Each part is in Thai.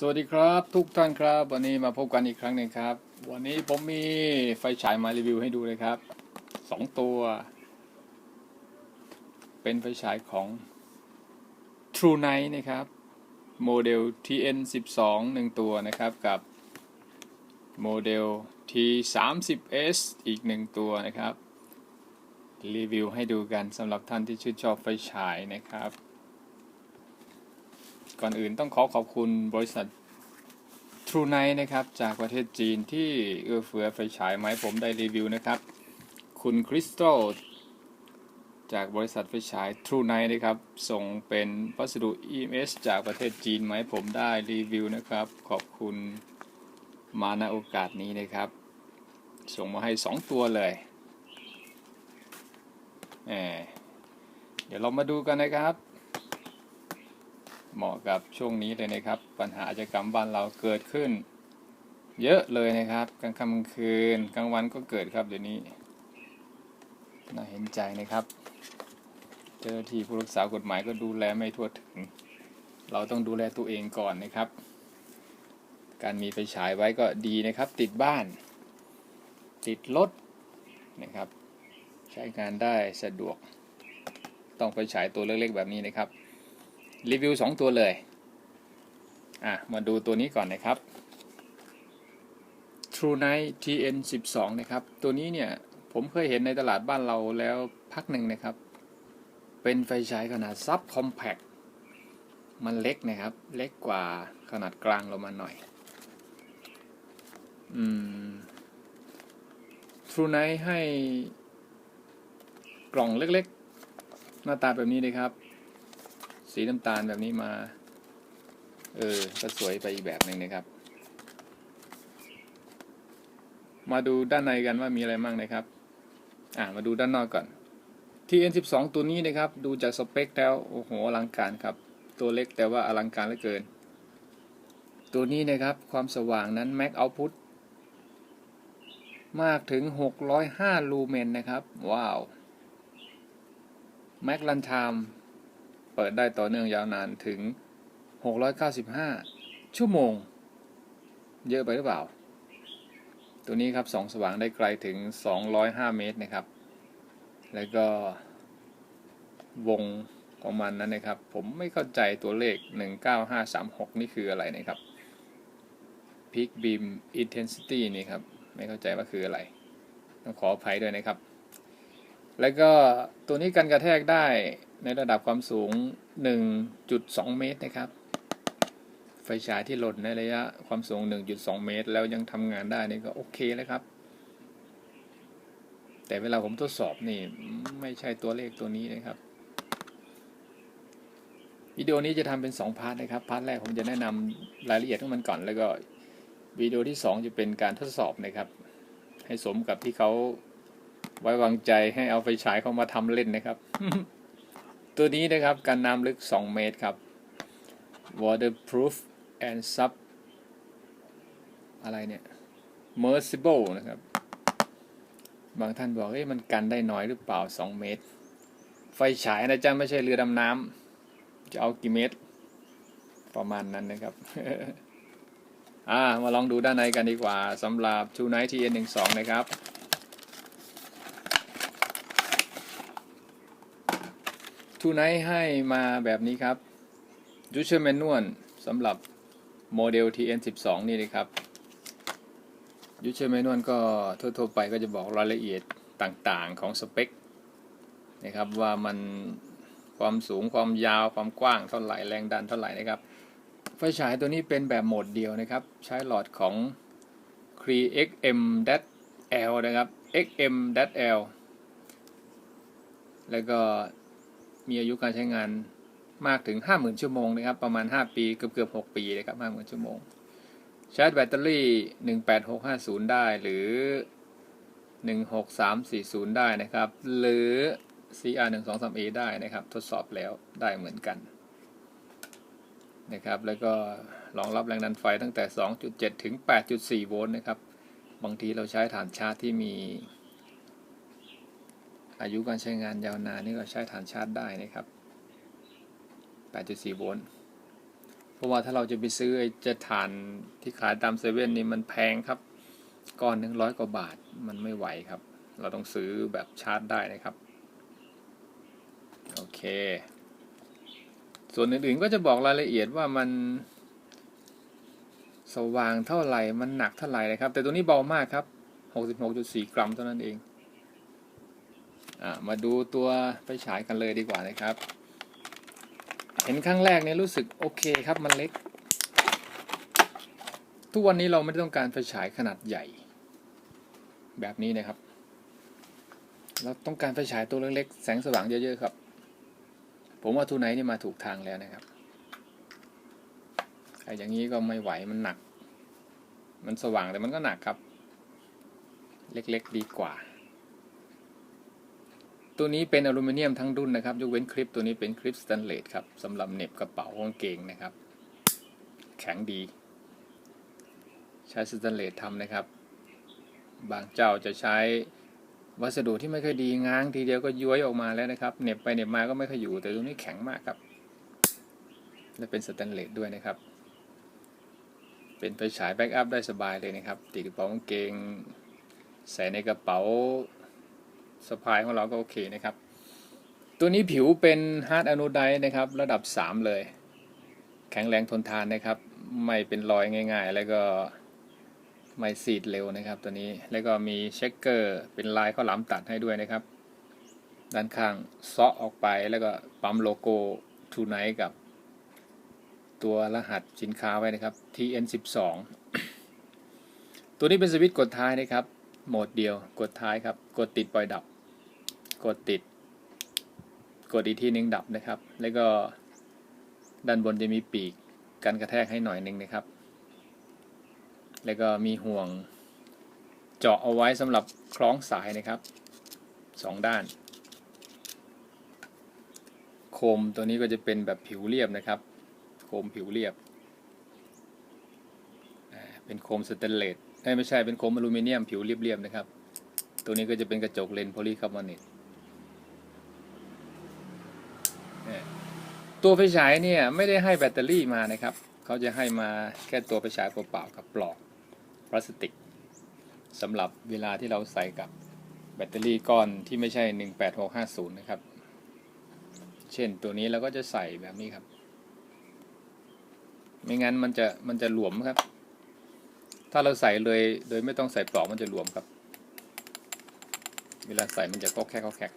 สวัสดีครับทุกท่านครับ วันนี้มาพบกันอีกครั้งหนึ่งครับ วันนี้ผมมีไฟฉายมารีวิวให้ดูเลยครับสองตัว เป็นไฟฉายของ True Night นะครับ โมเดล TN12 หนึ่งตัวนะครับกับโมเดล T30S อีกหนึ่งตัวนะครับ รีวิวให้ดูกันสำหรับท่านที่ชื่นชอบไฟฉายนะครับ ก่อนอื่นต้องขอขอบคุณบริษัท True Night นะครับ จากประเทศจีนที่เอื้อเฟื้อไฟฉายมาให้ผมได้รีวิวนะครับ คุณคริสตัลจากบริษัทไฟฉาย True Night นะครับ ส่งเป็นพัสดุ EMS จากประเทศจีนมาให้ผมได้รีวิวนะครับ ขอบคุณมาณโอกาสนี้นะครับ ส่งมาให้ 2 ตัวเลยแหมเดี๋ยวเรามาดูกันนะครับ เหมาะกับช่วงนี้เลยนะครับ ปัญหาอาชญากรรมบ้านเราเกิดขึ้น เยอะเลยนะครับกลางค่ำกลางคืนกลางวันก็เกิดครับเดี๋ยวนี้น่าเห็นใจนะครับ เจ้าหน้าที่ผู้รักษากฎหมายก็ดูแลไม่ทั่วถึง เราต้องดูแลตัวเองก่อนนะครับ การมีไฟฉายไว้ก็ดีนะครับ ติดบ้าน ติดรถนะครับ ใช้งานได้สะดวก ต้องไฟฉายตัวเล็กๆแบบนี้นะครับ รีวิว 2 ตัวเลย อะ มาดูตัวนี้ก่อนนะครับ True Night TN12 นะครับ ตัวนี้เนี่ย ผมเคยเห็นในตลาดบ้านเราแล้วพักหนึ่งนะครับ เป็นไฟฉายขนาดซับคอมแพคมันเล็กนะครับ เล็กกว่าขนาดกลางลงมาหน่อย อืม True Night ให้กล่องเล็กๆ หน้าตาแบบนี้นะครับ สีน้ำตาลแบบนี้มา เออ ก็สวยไปอีกแบบหนึ่งนะครับ มาดูด้านในกันว่ามีอะไรมั่งนะครับ อ่ามาดูด้านนอกก่อน TN12 ตัวนี้นะครับ ดูจากสเปคแล้ว โอ้โห อลังการครับ ตัวเล็กแต่ว่าอลังการเหลือเกิน ตัวนี้นะครับ ความสว่างนั้น Max Output มากถึง 605 ลูเมนนะครับ ว้าว Max Runtime เปิดได้ต่อเนื่องยาวนานถึง 695 ชั่วโมง เยอะไปหรือเปล่า ตัวนี้ครับส่องสว่างได้ไกลถึง 205 เมตรนะครับ แล้วก็วงของมันนั้นนะครับ ผมไม่เข้าใจตัวเลข 19536 นี่คืออะไรนะครับ Peak Beam Intensity นี่ครับ ไม่เข้าใจว่าคืออะไร ต้องขออภัยด้วยนะครับ แล้วก็ตัวนี้กันกระแทกได้ ในระดับความสูง 1.2 เมตรนะครับ ไฟฉายที่หล่นในระยะความสูง 1.2 เมตร แล้วยังทำงานได้นี่ก็โอเคแล้วครับ แต่เวลาผมทดสอบนี่ไม่ใช่ตัวเลขตัวนี้นะครับวิดีโอนี้จะทำเป็น 2 พาร์ทนะครับ พาร์ทแรกผมจะแนะนำรายละเอียดของมันก่อน แล้วก็วิดีโอที่ 2 จะเป็นการทดสอบนะครับ ให้สมกับที่เขาไว้วางใจให้เอาไฟฉายเข้ามาทำเล่นนะครับ ตัวนี้นะครับการน้ำลึก 2 เมตรครับ waterproof and sub อะไรเนี่ย mersible นะครับ บางท่านบอกเอ้ยมันกันได้น้อยหรือเปล่า 2 เมตร ไฟฉายนะจ๊ะไม่ใช่เรือดำน้ำจะเอากี่เมตร ประมาณนั้นนะครับ อ่ามาลองดูด้านในกันดีกว่าสำหรับ True Night TN12 นะครับ ทูไนท์ให้มาแบบนี้ครับ User Manual สำหรับโมเดล TN12 นี่นะครับ User Manual ก็ทั่วๆไปก็จะบอกรายละเอียดต่างๆของสเปคนะครับว่ามันความสูงความยาวความกว้างเท่าไหร่แรงดันเท่าไหร่นะครับไฟฉายตัวนี้เป็นแบบโหมดเดียวนะครับ ใช้หลอดของ Cree XM-L นะครับ XM-L แล้วก็ มีอายุการใช้งานมากถึง 50,000 ชั่วโมงนะครับ ประมาณ 5 ปีเกือบเกือบ6ปีนะครับ50,000 ชั่วโมง ชาร์จแบตเตอรี่ 18650 ได้หรือ 16340 ได้นะครับ หรือ CR123A ได้นะครับ ทดสอบแล้วได้เหมือนกันนะครับ แล้วก็รองรับแรงดันไฟตั้งแต่ 2.7 ถึง 8.4 โวลต์นะครับ บางทีเราใช้ฐานชาร์จที่มี อายุการใช้งานยาวนานนี่ก็ใช้ฐานชาร์จได้นะครับ 8.4 โวลต์ เพราะว่าถ้าเราจะไปซื้อไอ้จะฐานที่ขายตามเซเว่นนี่มันแพงครับ ก้อนหนึ่งร้อยกว่าบาทมันไม่ไหวครับ เราต้องซื้อแบบชาร์จได้นะครับ โอเค ส่วนอื่นๆก็จะบอกรายละเอียดว่ามันสว่างเท่าไหร่ มันหนักเท่าไหร่นะครับ แต่ตัวนี้เบามากครับ 66.4 กรัมเท่านั้นเอง มาดูตัวไฟฉายกันเลยดีกว่านะครับ เห็นครั้งแรกเนี่ยรู้สึกโอเคครับมันเล็ก ทุกวันนี้เราไม่ได้ต้องการไฟฉายขนาดใหญ่ แบบนี้นะครับ เราต้องการไฟฉายตัวเล็กๆแสงสว่างเยอะๆครับ ผมว่าทูไนท์นี่มาถูกทางแล้วนะครับไอ้อย่างนี้ก็ไม่ไหวมันหนัก มันสว่างแต่มันก็หนักครับ เล็กๆดีกว่า ตัวนี้เป็นอลูมิเนียมทั้งดุนนะครับยกเว้นคลิปตัวนี้เป็นคลิปสแตนเลสครับสำหรับเน็บกระเป๋ากางเกงนะครับ แข็งดี ใช้สแตนเลสทำนะครับ บางเจ้าจะใช้วัสดุที่ไม่ค่อยดีง้างทีเดียวก็ย้วยออกมาแล้วนะครับเน็บไปเน็บมาก็ไม่ค่อยอยู่ แต่ตัวนี้แข็งมากครับ และเป็นสแตนเลสด้วยนะครับ เป็นไฟฉายแบ็กอัพได้สบายเลยนะครับติดกระเป๋ากางเกง ใส่ในกระเป๋า สะพายของเราก็โอเคนะครับ ตัวนี้ผิวเป็นฮาร์ดอ n น d ไดนะครับ ระดับ 3 เลย แข็งแรงทนทานนะครับ ไม่เป็นรอยง่าย ๆ แล้วก็ไม่สีดเร็วนะครับตัวนี้แล้วก็มีเช็คเกอร์เป็นลายข้าวหลามตัดให้ด้วยนะครับ ด้านข้างซาะออกไปแล้วก็ปั๊มโลโก้ t o Night กับ ตัวรหัสสินค้าไว้นะครับ TN12 ตัวนี้เป็นสวิตช์กดท้ายนะครับ โหมดเดียว กดท้ายครับ กดติดปล่อยดับ กดติด กดอีกทีหนึงดับนะครับ แล้วก็ด้านบนจะมีปีกกันกระแทกให้หน่อยหนึ่งนะครับ แล้วก็มีห่วงเจาะเอาไว้สำหรับคล้องสายนะครับสองด้าน โคมตัวนี้ก็จะเป็นแบบผิวเรียบนะครับ โคมผิวเรียบ เป็นโคมสแตนเลส อ้ไม่ใช่เป็นโคมอลูมิเนียมผิวเรียบๆนะครับ ตัวนี้ก็จะเป็นกระจกเลนส์โพลีคาร์บอเนตตัวไฟฉายเนี่ยไม่ได้ให้แบตเตอรี่มานะครับ เขาจะให้มาแค่ตัวไฟฉายเปล่าๆกับปลอกพลาสติกสำหรับเวลาที่เราใส่กับแบตเตอรี่ก้อนที่ไม่ใช่ 18650 นะครับ เช่นตัวนี้เราก็จะใส่แบบนี้ครับ ไม่งั้นมันจะมันจะหลวมครับ ถ้าเราใส่เลยโดยไม่ต้องใส่ปลอกมันจะหลวมครับ เวลาใส่มันจะก็แคกก็แคก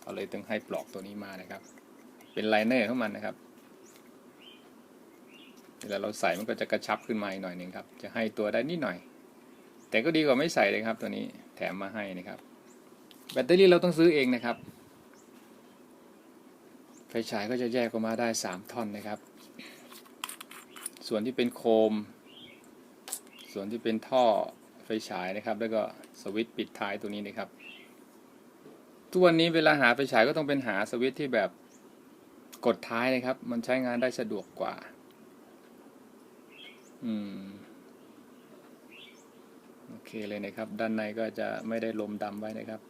เราเลยต้องให้ปลอกตัวนี้มานะครับ เป็นไลเนอร์ของมันนะครับ เวลาเราใส่มันก็จะกระชับขึ้นมาอีกหน่อยหนึ่งครับ จะให้ตัวได้นิดหน่อย แต่ก็ดีกว่าไม่ใส่เลยครับ ตัวนี้แถมมาให้นะครับ แบตเตอรี่เราต้องซื้อเองนะครับไฟฉายก็จะแยกออกมาได้ 3 ท่อนนะครับ ส่วนที่เป็นโคม ส่วนที่เป็นท่อไฟฉายนะครับ แล้วก็สวิตช์ปิดท้ายตัวนี้นะครับทุกวันนี้เวลาหาไฟฉายก็ต้องเป็นหาสวิตช์ที่แบบกดท้ายนะครับ มันใช้งานได้สะดวกกว่า อืม โอเคเลยนะครับ ด้านในก็จะไม่ได้ลมดำไว้นะครับ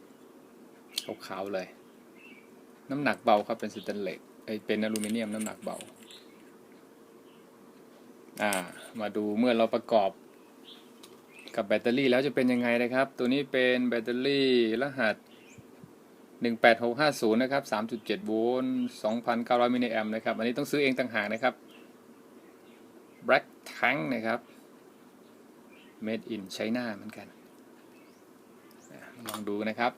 ขาวๆเลย น้ำหนักเบาครับเป็นสแตนเลสเอ้ยเป็นอลูมิเนียมน้ำหนักเบา อ่า มาดูเมื่อเราประกอบกับแบตเตอรี่แล้วจะเป็นยังไงนะครับ ตัวนี้เป็นแบตเตอรี่รหัส 18650 นะครับ 3.7 โวลต์ 2,900 มิลลิแอมป์นะครับ อันนี้ต้องซื้อเองต่างหากนะครับ Black Tank นะครับ Made in China เหมือนกัน ลองดูนะครับ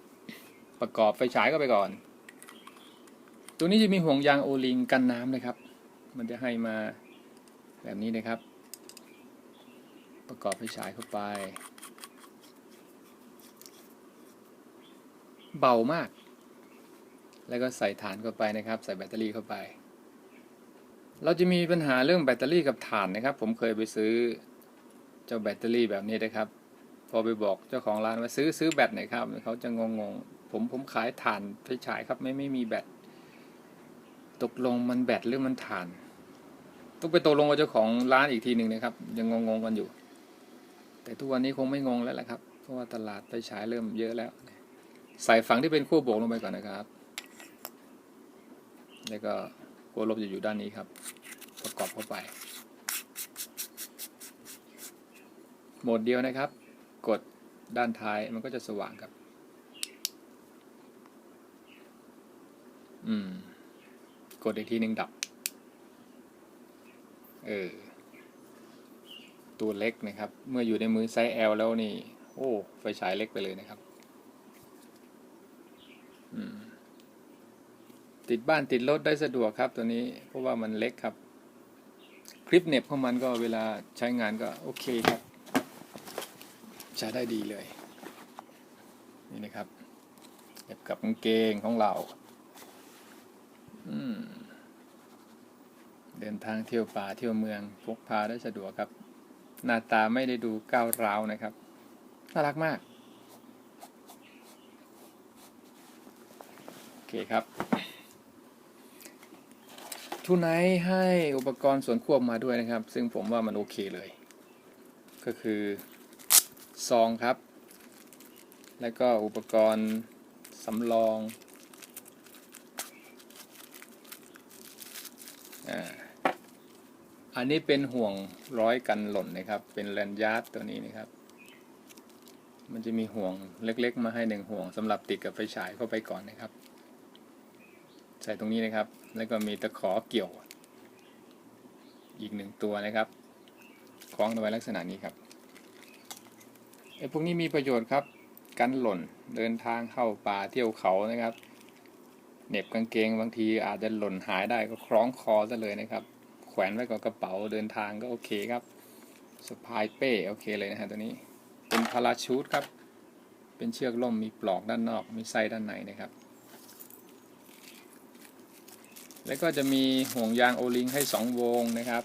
ประกอบไฟฉายก็ไปก่อน ตัวนี้จะมีห่วงยางโอลิงกันน้ำนะครับ มันจะให้มา แบบนี้นะครับ ประกอบไฟฉายเข้าไป เบามาก แล้วก็ใส่ฐานเข้าไปนะครับ ใส่แบตเตอรี่เข้าไป เราจะมีปัญหาเรื่องแบตเตอรี่กับฐานนะครับ ผมเคยไปซื้อเจ้าแบตเตอรี่แบบนี้นะครับ พอไปบอกเจ้าของร้านว่าซื้อซื้อแบตหน่อยครับเขาจะงงๆผมผมขายฐานไฟฉายครับไม่ไม่มีแบตตกลงมันแบตหรือมันฐาน ต้องไปตกลงกับเจ้าของร้านอีกทีหนึ่งนะครับ ยังงงๆกันอยู่ แต่ทุกวันนี้คงไม่งงแล้วแหละครับ เพราะว่าตลาดไฟฉายเริ่มเยอะแล้ว ใส่ฝั่งที่เป็นขั้วบวกลงไปก่อนนะครับ แล้วก็ขั้วลบจะอยู่ด้านนี้ครับ ประกอบเข้าไป โหมดเดียวนะครับ กดด้านท้ายมันก็จะสว่างครับ อืม กดอีกทีหนึ่งดับ เออตัวเล็กนะครับ เมื่ออยู่ในมือไซส์ L แล้วนี่ โอ้ ไฟฉายเล็กไปเลยนะครับติดบ้านติดรถได้สะดวกครับตัวนี้ เพราะว่ามันเล็กครับ คลิปเน็บของมันก็เวลาใช้งานก็โอเคครับ ใช้ได้ดีเลย นี่นะครับเน็บกับกางเกงของเรา อืม เดินทางเที่ยวป่าเที่ยวเมืองพกพาได้สะดวกครับ หน้าตาไม่ได้ดูก้าวร้าวนะครับน่ารักมากโอเคครับทูไนท์ให้อุปกรณ์ส่วนควบมาด้วยนะครับ ซึ่งผมว่ามันโอเคเลย ก็คือซองครับ แล้วก็อุปกรณ์สำรองอ่า อันนี้เป็นห่วงร้อยกันหล่นนะครับ เป็นแลนยาร์ดตัวนี้นะครับ มันจะมีห่วงเล็กๆ มาให้หนึ่งห่วงสำหรับติดกับไฟฉายเข้าไปก่อนนะครับ ใส่ตรงนี้นะครับ แล้วก็มีตะขอเกี่ยว อีกหนึ่งตัวนะครับ คล้องเอาไว้ลักษณะนี้ครับไอ้พวกนี้มีประโยชน์ครับ กันหล่นเดินทางเข้าป่าเที่ยวเขานะครับเหน็บกางเกงบางทีอาจจะหล่นหายได้ก็คล้องคอซะเลยนะครับ แขวนไว้กับกระเป๋าเดินทางก็โอเคครับสะพายเป้โอเคเลยนะฮะตัวนี้เป็นพาราชูตครับ เป็นเชือกล่มมีปลอกด้านนอก มีไส้ด้านในนะครับ แล้วก็จะมีห่วงยางโอลิงให้ 2 วงนะครับ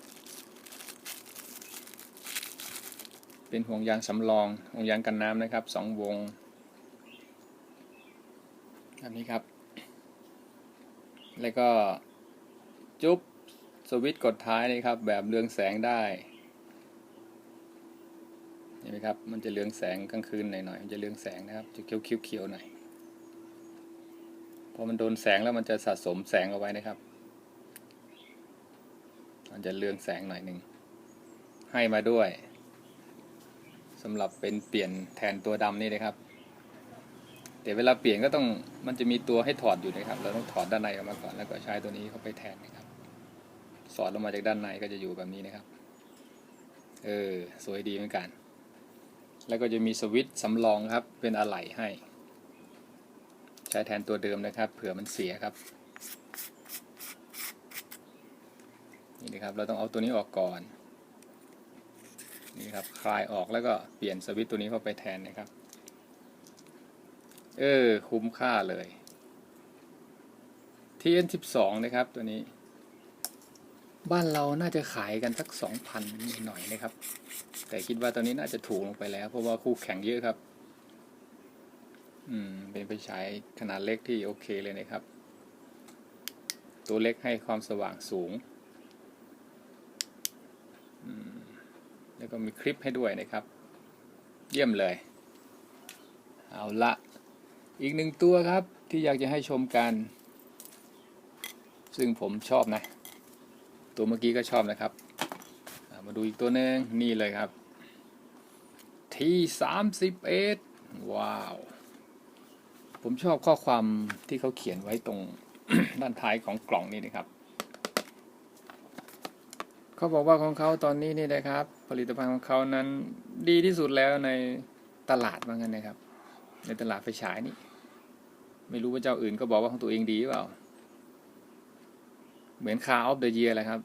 เป็นห่วงยางสำรองห่วงยางกันน้ำนะครับ 2 วงแบบนี้ครับ แล้วก็จุ๊บ สวิตช์กดท้ายนะครับ แบบเรืองแสงได้เห็นไหมครับ มันจะเรืองแสงกลางคืนหน่อยๆมันจะเรืองแสงนะครับจะเขียวๆหน่อยพอมันโดนแสงแล้วมันจะสะสมแสงเอาไว้นะครับ มันจะเรืองแสงหน่อยหนึ่งให้มาด้วยสำหรับเป็นเปลี่ยนแทนตัวดำนี่นะครับแต่เวลาเปลี่ยนก็ต้องมันจะมีตัวให้ถอดอยู่นะครับ เราต้องถอดด้านในออกมาก่อนแล้วก็ใช้ตัวนี้เข้าไปแทนนะครับ สอดลงมาจากด้านในก็จะอยู่แบบนี้นะครับ เออ สวยดีเหมือนกัน แล้วก็จะมีสวิตช์สำรองครับ เป็นอะไหล่ให้ ใช้แทนตัวเดิมนะครับ เผื่อมันเสียครับ นี่นะครับ เราต้องเอาตัวนี้ออกก่อน นี่ครับ คลายออกแล้วก็เปลี่ยนสวิตช์ตัวนี้เข้าไปแทนนะครับ เออ คุ้มค่าเลย TN12 นะครับตัวนี้ บ้านเราน่าจะขายกันสักสองพันหน่อยนะครับ แต่คิดว่าตอนนี้น่าจะถูกลงไปแล้ว เพราะว่าคู่แข่งเยอะครับ อืม เป็นไฟฉายขนาดเล็กที่โอเคเลยนะครับ ตัวเล็กให้ความสว่างสูง อืม แล้วก็มีคลิปให้ด้วยนะครับ เยี่ยมเลย เอาละอีกหนึ่งตัวครับที่อยากจะให้ชมกัน ซึ่งผมชอบนะ ตัวเมื่อกี้ก็ชอบนะครับ มาดูอีกตัวหนึ่งนี่เลยครับ T31 ว้าว ผมชอบข้อความที่เขาเขียนไว้ตรงด้านท้ายของกล่องนี้นะครับเขาบอกว่าของเขาตอนนี้นี่นะครับ ผลิตภัณฑ์ของเขานั้นดีที่สุดแล้วในตลาดว่างั้นนะครับ ในตลาดไฟฉายนี่ ไม่รู้ว่าเจ้าอื่นก็บอกว่าของตัวเองดีหรือเปล่า เหมือนคาออฟเดอะเยียแหละครับ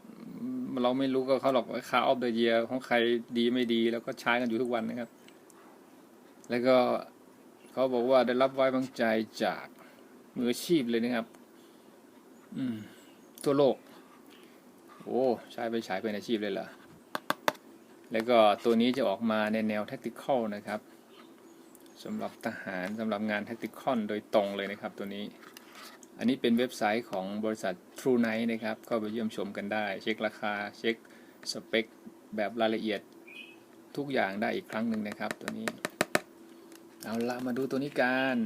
เราไม่รู้ก็เขาหรอกว่าคาออฟเดอะเยียของใครดีไม่ดี แล้วก็ใช้กันอยู่ทุกวันนะครับ แล้วก็เขาบอกว่าได้รับไว้วางใจจากมืออาชีพเลยนะครับ อืม ทั่วโลก โอ้ใช้ไปใช้เป็นอาชีพเลยเหรอแล้วก็ตัวนี้จะออกมาในแนว tactical นะครับสำหรับทหารสำหรับงาน tactical โดยตรงเลยนะครับตัวนี้ อันนี้เป็นเว็บไซต์ของบริษัท True Night นะครับ ก็ไปเยี่ยมชมกันได้ เช็คราคา เช็คสเปค แบบรายละเอียดทุกอย่างได้อีกครั้งหนึ่งนะครับ ตัวนี้ เอาละมาดูตัวนี้กัน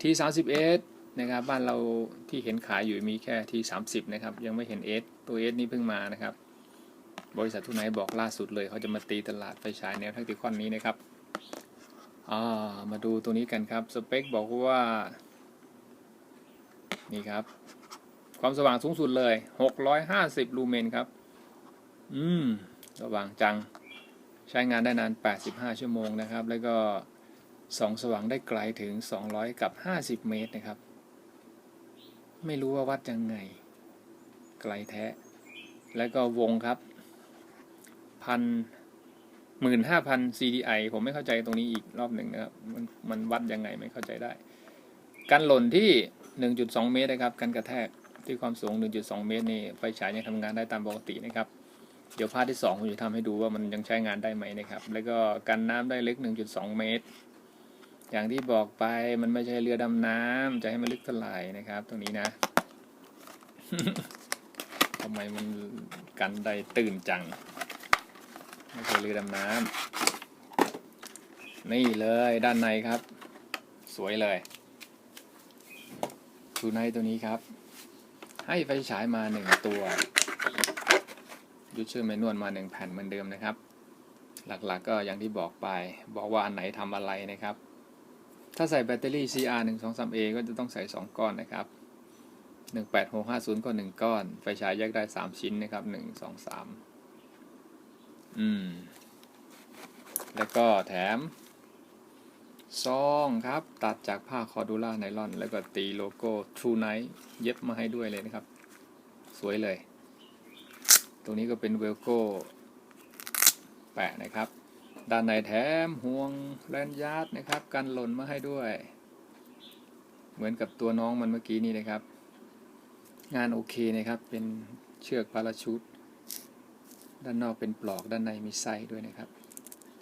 T31 นะครับ บ้านเราที่เห็นขายอยู่มีแค่ที30นะครับ ยังไม่เห็นเอสตัวเอสนี่เพิ่งมานะครับ บริษัททุนไนบอกล่าสุดเลย เขาจะมาตีตลาดไฟฉายแนวแทคติคอนนี้นะครับ อ่า มาดูตัวนี้กันครับ สเปคบอกว่า นี่ครับ ความสว่างสูงสุดเลย650ลูเมนครับ อืม สว่างจัง ใช้งานได้นาน85ชั่วโมงนะครับ แล้วก็ส่องสว่างได้ไกลถึง200กับ50เมตรนะครับ ไม่รู้ว่าวัดยังไง ไกลแท้ แล้วก็วงครับพันหมื่นห้าพัน CDI ผมไม่เข้าใจตรงนี้อีกรอบหนึ่งนะครับ มันมันวัดยังไงไม่เข้าใจได้กันหล่นที่ 1.2 เมตรนะครับกันกระแทกที่ความสูง 1.2 เมตรนี่ไฟฉายยังทำงานได้ตามปกตินะครับ เดี๋ยวภาพที่ 2 ผมจะทำให้ดูว่ามันยังใช้งานได้ไหมนะครับ แล้วก็กันน้ำได้ลึก 1.2 เมตร อย่างที่บอกไปมันไม่ใช่เรือดำน้ำจะให้มันลึกเท่าไหร่นะครับ ตรงนี้นะทำไมมันกันได้ตื่นจัง ไม่ใช่เรือดำน้ำนี่เลยด้านในครับ สวยเลย ทูไนตัวนี้ครับ ให้ไฟฉายมาหนึ่งตัวยูเชอร์แมนนวลมาหนึ่งแผ่นเหมือนเดิมนะครับ หลักๆก็อย่างที่บอกไป บอกว่าอันไหนทำอะไรนะครับ ถ้าใส่แบตเตอรี่ CR 1 2 3 A ก็จะต้องใส่ 2 ก้อนนะครับ18650 ก็ 1 ก้อน ไฟฉายแยกได้ 3 ชิ้นนะครับ 1 2 3 อืม แล้วก็แถม ซองครับ ตัดจากผ้าคอดูล่าไนลอน แล้วก็ตีโลโก้ True Night เย็บมาให้ด้วยเลยนะครับ สวยเลย ตรงนี้ก็เป็นเวลโก้แปะนะครับ ด้านในแถมห่วงแลนยาร์ดนะครับ กันหล่นมาให้ด้วย เหมือนกับตัวน้องมันเมื่อกี้นี้นะครับ งานโอเคนะครับ เป็นเชือกพาราชูตด้านนอกเป็นปลอกด้านในมีไส้ด้วยนะครับ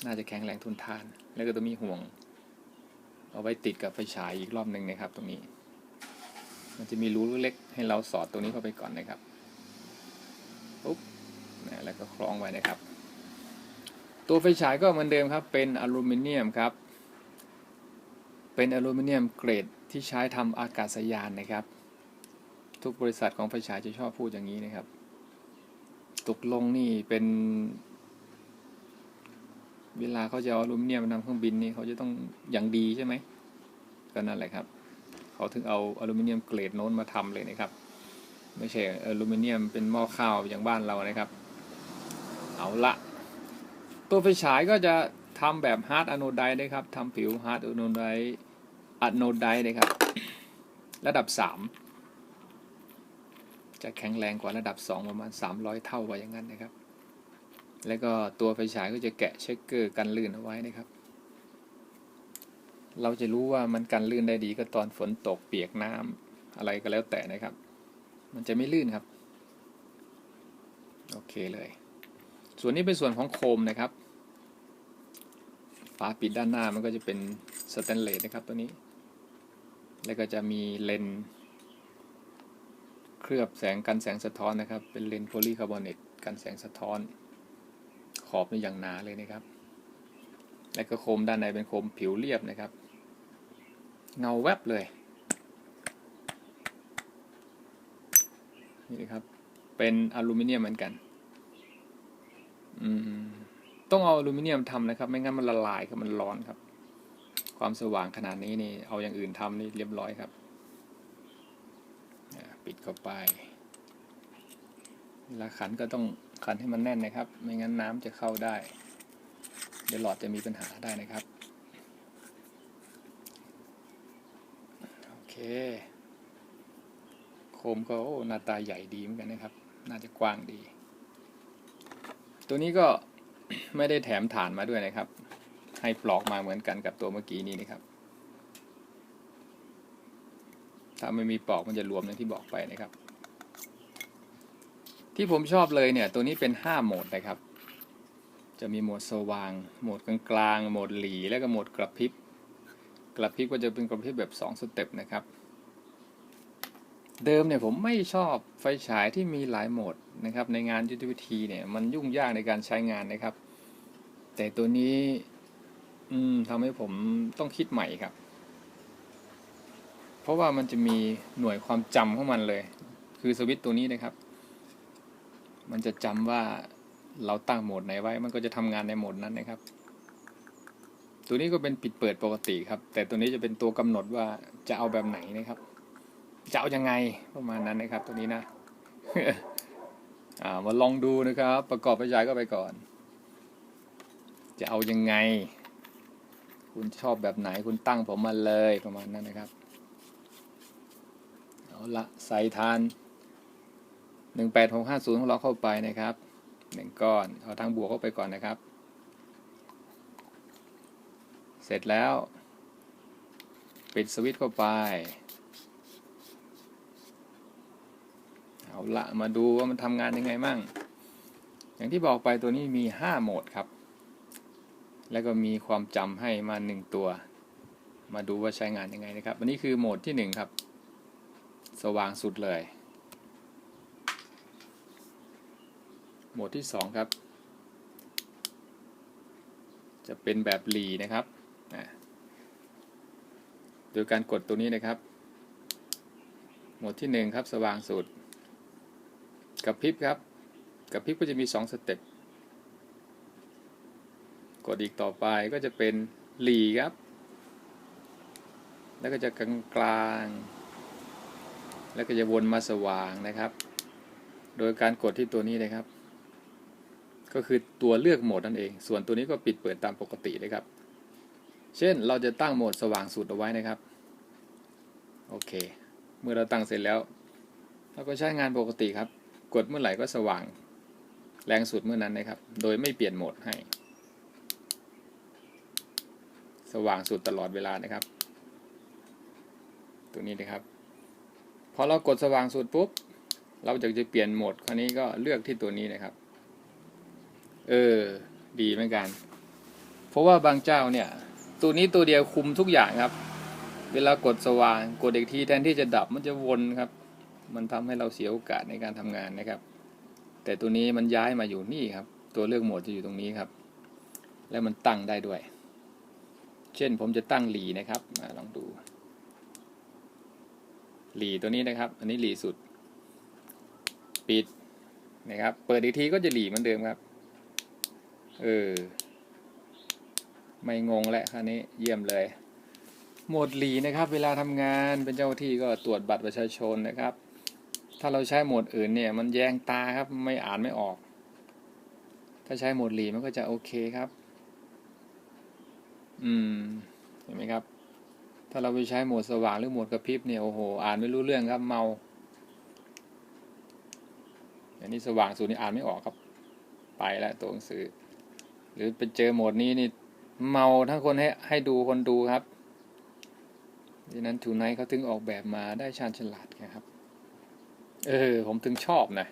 น่าจะแข็งแรงทนทาน แล้วก็ต้องมีห่วง เอาไว้ติดกับไฟฉายอีกรอบหนึ่งนะครับ ตรงนี้ มันจะมีรูเล็กให้เราสอดตรงนี้เข้าไปก่อนนะครับปุ๊บนะแล้วก็คล้องไว้นะครับ ตัวไฟฉายก็เหมือนเดิมครับ เป็นอลูมิเนียมครับ เป็นอลูมิเนียมเกรดที่ใช้ทำอากาศยานนะครับ ทุกบริษัทของไฟฉายจะชอบพูดอย่างนี้นะครับตกลงนี่เป็น เวลาเขาจะเอาอลูมิเนียมมานำเครื่องบินนี่เขาจะต้องอย่างดีใช่ไหมก็นั่นแหละครับ เขาถึงเอาอลูมิเนียมเกรดโน้นมาทำเลยนะครับ ไม่ใช่อลูมิเนียมเป็นหม้อข้าวอย่างบ้านเรานะครับ เอาละตัวไฟฉายก็จะทำแบบฮาร์ดอะโนไดได้ครับทำผิวฮาร์ดอะโนไดอะโนไดได้ครับ ระดับ 3 จะแข็งแรงกว่าระดับ 2 ประมาณ 300 เท่าว่าอย่างนั้นนะครับ แล้วก็ตัวไฟฉายก็จะแกะเช็คเกอร์กันลื่นเอาไว้นะครับ เราจะรู้ว่ามันกันลื่นได้ดีก็ตอนฝนตกเปียกน้ำอะไรก็แล้วแต่นะครับ มันจะไม่ลื่นครับ โอเคเลย ส่วนนี้เป็นส่วนของโคมนะครับ ฝาปิดด้านหน้ามันก็จะเป็นสแตนเลสนะครับตัวนี้ แล้วก็จะมีเลนเคลือบแสงกันแสงสะท้อนนะครับ เป็นเลนโพลีคาร์บอเนตกันแสงสะท้อน ขอบนี่อย่างหนาเลยนะครับ และก็โคมด้านในเป็นโคมผิวเรียบนะครับ เงาแวบเลย นี่นะครับ เป็นอลูมิเนียมเหมือนกัน อืม ต้องเอาอลูมิเนียมทำนะครับ ไม่งั้นมันละลายครับมันร้อนครับ ความสว่างขนาดนี้นี่ เอาอย่างอื่นทำนี่เรียบร้อยครับ ปิดเข้าไปลาขันก็ต้อง ขันให้มันแน่นนะครับ ไม่งั้นน้ำจะเข้าได้ เดี๋ยวหลอดจะมีปัญหาได้นะครับ โอเค โคมก็โอ้หน้าตาใหญ่ดีเหมือนกันนะครับ น่าจะกว้างดี ตัวนี้ก็ไม่ได้แถมฐานมาด้วยนะครับ ให้ปลอกมาเหมือนกันกับตัวเมื่อกี้นี้นะครับ ถ้าไม่มีปลอกมันจะรวมอย่างที่บอกไปนะครับ ที่ผมชอบเลยเนี่ย ตัวนี้เป็น 5 โหมดนะครับ จะมีโหมดสว่าง โหมดกลางๆ โหมดหลี แล้วก็โหมดกระพริบ กระพริบก็จะเป็นกระพริบแบบ 2 สเต็ปนะครับ เดิมเนี่ยผมไม่ชอบไฟฉายที่มีหลายโหมดนะครับ ในงานยุทธวิธีเนี่ยมันยุ่งยากในการใช้งานนะครับ แต่ตัวนี้อืมทำให้ผมต้องคิดใหม่ครับ เพราะว่ามันจะมีหน่วยความจำของมันเลย คือสวิตตัวนี้นะครับ มันจะจำว่าเราตั้งโหมดไหนไว้ มันก็จะทำงานในโหมดนั้นนะครับ ตัวนี้ก็เป็นปิดเปิดปกติครับ แต่ตัวนี้จะเป็นตัวกำหนดว่าจะเอาแบบไหนนะครับ จะเอายังไงประมาณนั้นนะครับ ตัวนี้นะอ่ามาลองดูนะครับ ประกอบไปฉายก็ไปก่อน จะเอายังไง คุณชอบแบบไหนคุณตั้งผมมาเลยประมาณนั้นนะครับ เอาละใส่ทาน 18650ของเราเข้าไปนะครับหนึ่งก้อนเอาทางบวกเข้าไปก่อนนะครับ เสร็จแล้ว ปิดสวิตช์เข้าไป เอาละมาดูว่ามันทำงานยังไงมั่ง อย่างที่บอกไปตัวนี้มี5โหมดครับ แล้วก็มีความจำให้มา1ตัว มาดูว่าใช้งานยังไงนะครับ อันนี้คือโหมดที่1ครับ สว่างสุดเลย หมดที่ 2 ครับ จะเป็นแบบหลีนะครับ โดยการกดตัวนี้นะครับโหมดที่ 1 ครับ สว่างสุด กับพริบครับ กับพริบก็จะมี 2 สเต็ป กดอีกต่อไปก็จะเป็นหลีครับ แล้วก็จะกลางกลางแล้วก็จะวนมาสว่างนะครับ โดยการกดที่ตัวนี้นะครับ ก็คือตัวเลือกโหมดนั่นเอง ส่วนตัวนี้ก็ปิดเปิดตามปกติเลยครับ เช่นเราจะตั้งโหมดสว่างสุดเอาไว้นะครับ โอเค เมื่อเราตั้งเสร็จแล้ว เราก็ใช้งานปกติครับ กดเมื่อไหร่ก็สว่าง แรงสุดเมื่อนั้นนะครับ โดยไม่เปลี่ยนโหมดให้ สว่างสุดตลอดเวลานะครับ ตัวนี้นะครับพอเรากดสว่างสุดปุ๊บ เราจะจะเปลี่ยนโหมดคราวนี้ก็เลือกที่ตัวนี้นะครับ เออ ดีเหมือนกัน เพราะว่าบางเจ้าเนี่ย ตัวนี้ตัวเดียวคุมทุกอย่างครับ เวลากดสว่าง กดอีกทีแทนที่จะดับมันจะวนครับ มันทำให้เราเสียโอกาสในการทำงานนะครับ แต่ตัวนี้มันย้ายมาอยู่นี่ครับ ตัวเลือกโหมดจะอยู่ตรงนี้ครับ แล้วมันตั้งได้ด้วย เช่นผมจะตั้งหลีนะครับมาลองดู หลีตัวนี้นะครับ อันนี้หลีสุด ปิดนะครับ เปิดอีกทีก็จะหลีเหมือนเดิมครับ เออ ไม่งงแล้วคราวนี้เยี่ยมเลยโหมดหลีนะครับ เวลาทำงานเป็นเจ้าที่ก็ตรวจบัตรประชาชนนะครับ ถ้าเราใช้โหมดอื่นเนี่ย มันแยงตาครับ ไม่อ่านไม่ออก ถ้าใช้โหมดหลีมันก็จะโอเคครับ อืม เห็นไหมครับ ถ้าเราไปใช้โหมดสว่างหรือโหมดกระพริบเนี่ยโอ้โห อ่านไม่รู้เรื่องครับ เมาอย่างนี้สว่างสุดนี่อ่านไม่ออกครับ ไปแล้วตัวหนังสือ หรือไปเจอโหมดนี้นี่เมาทั้งคนให้ให้ดูคนดูครับดังนั้นทูไนท์เขาถึงออกแบบมาได้ชาญฉลาดนะครับ เออ ผมถึงชอบนะ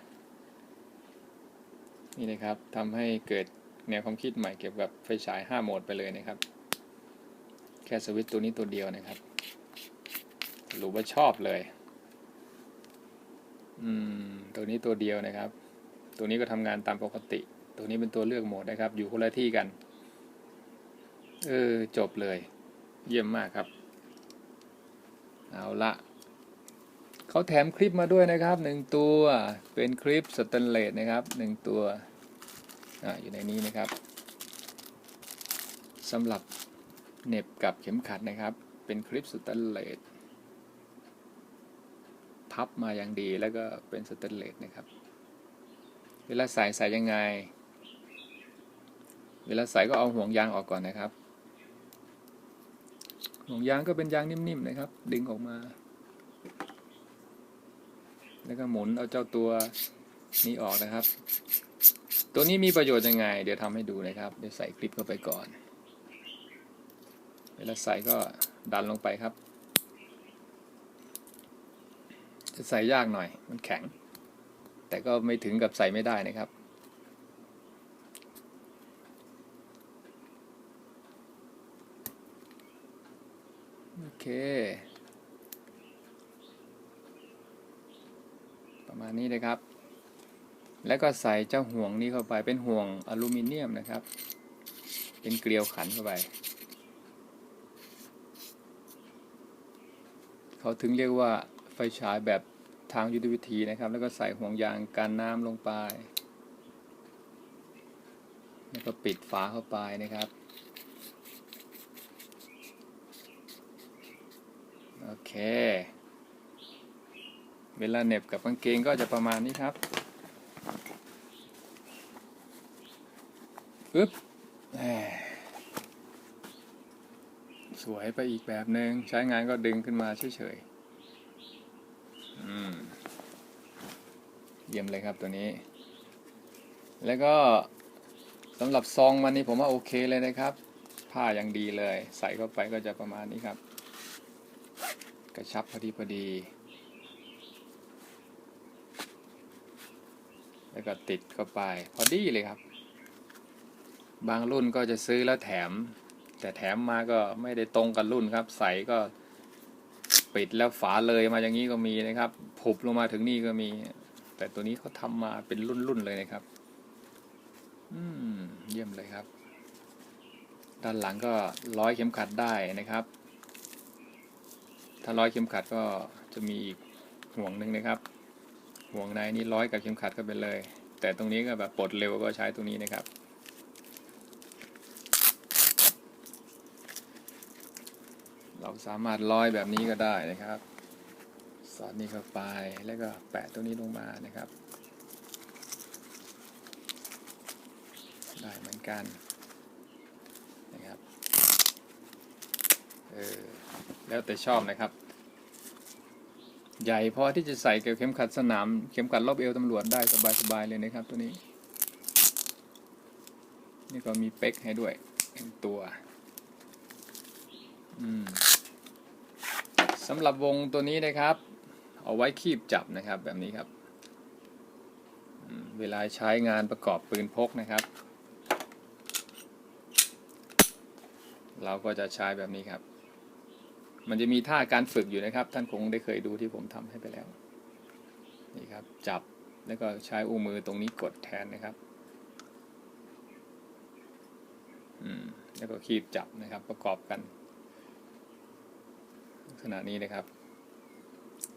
นี่นะครับทำให้เกิดแนวความคิดใหม่เกี่ยวกับไฟฉาย 5 โหมดไปเลยนะครับ แค่สวิตช์ตัวนี้ตัวเดียวนะครับรุปว่าชอบเลย อืม ตัวนี้ตัวเดียวนะครับ ตัวนี้ก็ทำงานตามปกติ ตัวนี้เป็นตัวเลือกโหมดนะครับ อยู่คนละที่กัน เออ จบเลย เยี่ยมมากครับ เอาละเขาแถมคลิปมาด้วยนะครับหนึ่งตัวเป็นคลิปสแตนเลสนะครับหนึ่งตัวออยู่ในนี้นะครับสำหรับเน็บกับเข็มขัดนะครับ เป็นคลิปสแตนเลสพับมาอย่างดีแล้วก็เป็นสแตนเลสนะครับ เวลาใส่ใส่ยังไง เวลาใส่ก็เอาห่วงยางออกก่อนนะครับ ห่วงยางก็เป็นยางนิ่มๆนะครับ ดึงออกมา แล้วก็หมุนเอาเจ้าตัวนี้ออกนะครับ ตัวนี้มีประโยชน์ยังไง เดี๋ยวทำให้ดูนะครับ เดี๋ยวใส่คลิปเข้าไปก่อน เวลาใส่ก็ดันลงไปครับ จะใส่ยากหน่อย มันแข็ง แต่ก็ไม่ถึงกับใส่ไม่ได้นะครับ เค ประมาณนี้นะครับ แล้วก็ใส่เจ้าห่วงนี้เข้าไปเป็นห่วงอลูมิเนียมนะครับ เป็นเกลียวขันเข้าไป เขาถึงเรียกว่าไฟฉายแบบทางยุทธวิธีนะครับ แล้วก็ใส่ห่วงยางกันน้ำลงไป แล้วก็ปิดฝาเข้าไปนะครับ โอ เค เวลาเน็บกับกางเกงก็จะประมาณนี้ครับปึ๊บสวยไปอีกแบบหนึ่งใช้งานก็ดึงขึ้นมาเฉยๆเยี่ยมเลยครับตัวนี้ แล้วก็สำหรับซองมันนี่ผมว่าโอเคเลยนะครับ ผ้ายังดีเลย ใส่เข้าไปก็จะประมาณนี้ครับ กระชับพอดีพอดี แล้วก็ติดเข้าไป พอดีเลยครับ บางรุ่นก็จะซื้อแล้วแถม แต่แถมมาก็ไม่ได้ตรงกับรุ่นครับ ใส่ก็ปิดแล้วฝาเลยมาอย่างนี้ก็มีนะครับ ผุบลงมาถึงนี่ก็มี แต่ตัวนี้เขาทำมาเป็นรุ่นๆเลยนะครับ อืม เยี่ยมเลยครับ ด้านหลังก็ร้อยเข็มขัดได้นะครับ ถ้าร้อยเข็มขัดก็จะมีอีกห่วงหนึ่งนะครับ ห่วงในนี้ร้อยกับเข็มขัดก็ไปเลย แต่ตรงนี้ก็แบบปลดเร็วก็ใช้ตรงนี้นะครับ เราสามารถร้อยแบบนี้ก็ได้นะครับ สอดนี่เข้าไปแล้วก็แปะตรงนี้ลงมานะครับ ได้เหมือนกันนะครับ เออแล้วแต่ชอบนะครับ ใหญ่พอที่จะใส่เกับเข็มขัดสนาม เข็มขัดรอบเอวตำรวจได้สบายๆเลยนะครับ ตัวนี้ นี่ก็มีเป๊กให้ด้วยตัวสำหรับวงตัวนี้นะครับ เอาไว้คีบจับนะครับแบบนี้ครับเวลาใช้งานประกอบปืนพกนะครับ เราก็จะใช้แบบนี้ครับ มันจะมีท่าการฝึกอยู่นะครับ ท่านคงได้เคยดูที่ผมทำให้ไปแล้ว นี่ครับ จับแล้วก็ใช้อุ้งมือตรงนี้กดแทนนะครับ อืม แล้วก็คีบจับนะครับ ประกอบกันลักษณะนี้นะครับ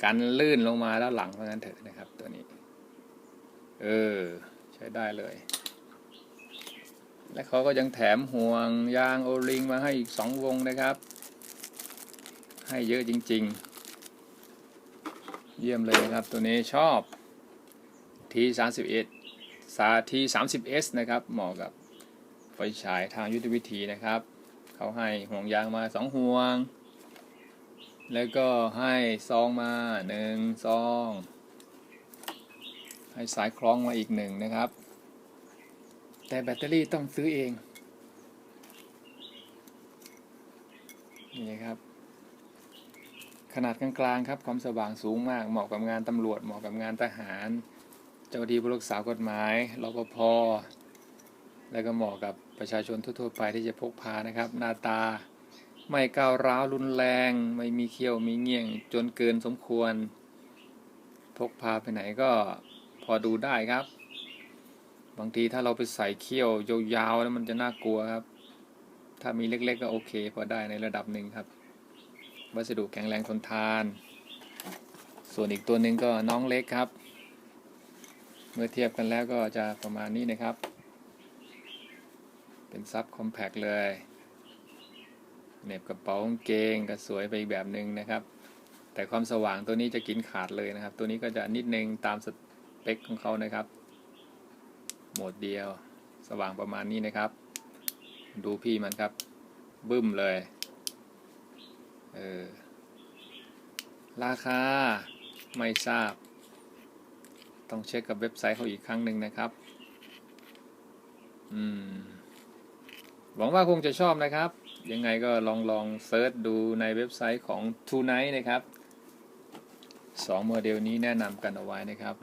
กันลื่นลงมาแล้วหลังเพราะงั้นเถอะนะครับ ตัวนี้ เออ ใช้ได้เลย และเขาก็ยังแถมห่วงยางโอลิงมาให้อีกสองวงนะครับ ให้เยอะจริง ๆ เยี่ยมเลยนะครับ ตัวนี้ชอบ T31 สา T30S นะครับ เหมาะกับไฟฉายทางยุทธวิธีนะครับ เขาให้ห่วงยางมาสองห่วง แล้วก็ให้ซองมาหนึ่งซอง ให้สายคล้องมาอีกหนึ่งนะครับ แต่แบตเตอรี่ต้องซื้อเอง นี่นะครับ ขนาดกลางๆครับความสว่างสูงมากเหมาะกับงานตำรวจเหมาะกับงานทหาร เจ้าหน้าที่ผู้รักษากฎหมายรปภแล้วก็เหมาะกับประชาชนทั่วๆไปที่จะพกพานะครับ หน้าตาไม่ก้าวร้าวรุนแรง ไม่มีเขี้ยวมีเงี้ยงจนเกินสมควร พกพาไปไหนก็พอดูได้ครับ บางทีถ้าเราไปใส่เขี้ยวยาวๆแล้วมันจะน่ากลัวครับ ถ้ามีเล็กๆก็โอเค พอได้ในระดับหนึ่งครับ วัสดุแข็งแรงทนทาน ส่วนอีกตัวหนึ่งก็น้องเล็กครับ เมื่อเทียบกันแล้วก็จะประมาณนี้นะครับ เป็นซับคอมแพกเลยเน็บกระเป๋ากางเกงก็สวยไปอีกแบบหนึ่งนะครับ แต่ความสว่างตัวนี้จะกินขาดเลยนะครับ ตัวนี้ก็จะนิดนึงตามสเปคของเขานะครับ โหมดเดียว สว่างประมาณนี้นะครับ ดูพี่มันครับ บึ้มเลย เออ ราคา ไม่ทราบ ต้องเช็คกับเว็บไซต์เขาอีกครั้งหนึ่งนะครับ อืม หวังว่าคงจะชอบนะครับ ยังไงก็ลองลองเซิร์ชดูในเว็บไซต์ของ Tonight นะครับสองโมเดลนี้แนะนำกันเอาไว้นะครับ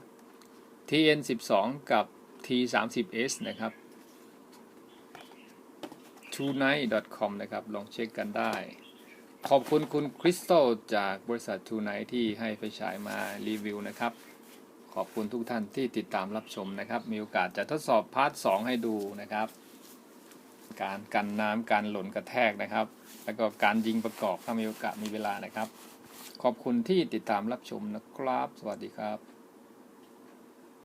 TN12 กับ T30S นะครับ tonight.com นะครับ ลองเช็คกันได้ ขอบคุณคุณคริสตัลจากบริษัท Tonight ที่ให้ไฟฉายมารีวิวนะครับ ขอบคุณทุกท่านที่ติดตามรับชมนะครับ มีโอกาสจะทดสอบพาร์ท 2 ให้ดูนะครับ การกันน้ำการหล่นกระแทกนะครับ แล้วก็การยิงประกอบถ้ามีโอกาสมีเวลานะครับ ขอบคุณที่ติดตามรับชมนะครับ สวัสดีครับ